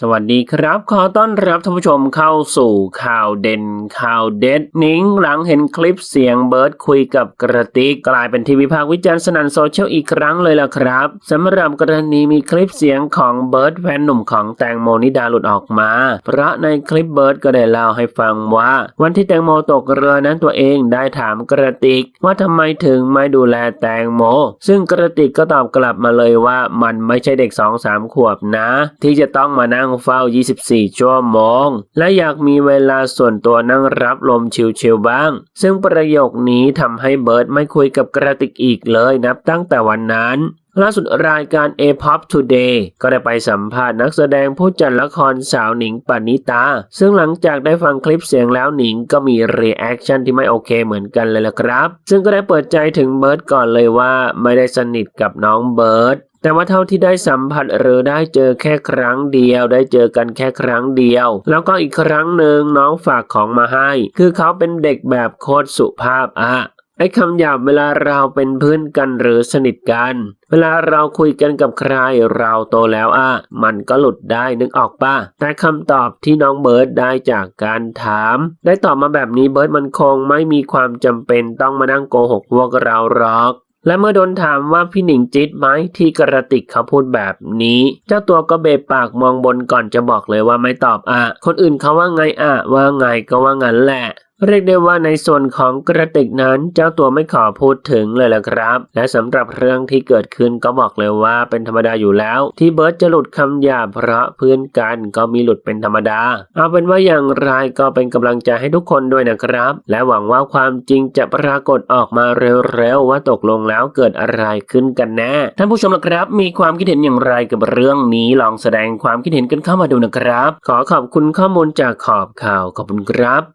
สวัสดีครับ ขอต้อนรับท่านผู้ชมเข้าสู่ข่าวเด่นข่าวเด็ดนิ้งหลังเห็นคลิปเสียงเบิร์ดคุยกับกระติกกลายเป็นที่วิพากษ์วิจารณ์สนั่นโซเชียลอีกครั้งเลยล่ะครับสำหรับกรณีมีคลิปเสียงของเบิร์ดแฟนหนุ่มของแตงโมนิดาหลุดออกมา เพราะในคลิปเบิร์ดก็ได้เล่าให้ฟังว่า วันที่แตงโมตกเรือนั้นตัวเองได้ถามกระติกว่าทำไมถึงไม่ดูแลแตงโม ซึ่งกระติกก็ตอบกลับมาเลยว่ามันไม่ใช่เด็ก2-3ขวบนะ ที่จะต้องมานั่ง่งเฝ้า 24 ชั่วโมง และอยากมีเวลาส่วนตัวนั่งรับลมชิลๆบ้าง ซึ่งประโยคนี้ทำให้เบิร์ดไม่คุยกับกระติกอีกเลยนับตั้งแต่วันนั้นล่าสุดรายการ A-POP Today ก็ได้ไปสัมภาษณ์นักแสดงผู้จัดละครสาวหนิงปณิตา ซึ่งหลังจากได้ฟังคลิปเสียงแล้วหนิงก็มีรีแอคชั่นที่ไม่โอเคเหมือนกันเลยละครับ ซึ่งก็ได้เปิดใจถึงเบิร์ดก่อนเลยว่าไม่ได้สนิทกับน้องเบิร์ด แต่ว่าเท่าที่ได้สัมผัสหรือได้เจอแค่ครั้งเดียว ได้เจอกันแค่ครั้งเดียว แล้วก็อีกครั้งหนึ่งน้องฝากของมาให้ คือเขาเป็นเด็กแบบโคตรสุภาพอะไอ้คำหยาบเวลาเราเป็นเพื่อนกันหรือสนิทกัน เวลาเราคุยกันกับใครเราโตแล้วอะมันก็หลุดได้นึกออกป่ะแต่คำตอบที่น้องเบิร์ดได้จากการถาม ได้ตอบมาแบบนี้เบิร์ดมันคงไม่มีความจำเป็นต้องมานั่งโกหกพวกเราหรอก และเมื่อโดนถามว่าพี่หนิงจิตไหมที่กระติกเขาพูดแบบนี้ เจ้าตัวก็เบะปากมองบนก่อนจะบอกเลยว่าไม่ตอบอะ คนอื่นเขาว่าไงอะว่าไงก็ว่างั้นแหละ เรียกได้ว่าในส่วนของกระติกนั้นเจ้าตัวไม่ขอพูดถึงเลยละครับ และสำหรับเรื่องที่เกิดขึ้นก็บอกเลยว่าเป็นธรรมดาอยู่แล้ว ที่เบิร์ดจะหลุดคำหยาบเพราะเพื่อนกันก็มีหลุดเป็นธรรมดา เอาเป็นว่าอย่างไรก็เป็นกำลังใจให้ทุกคนด้วยนะครับ และหวังว่าความจริงจะปรากฏออกมาเร็วๆว่าตกลงแล้วเกิดอะไรขึ้นกันแน่ท่านผู้ชมละครับมีความคิดเห็นอย่างไรกับเรื่องนี้ลองแสดงความคิดเห็นกันเข้ามาดูนะครับ ขอขอบคุณข้อมูลจากขอบข่าวขอบคุณครับ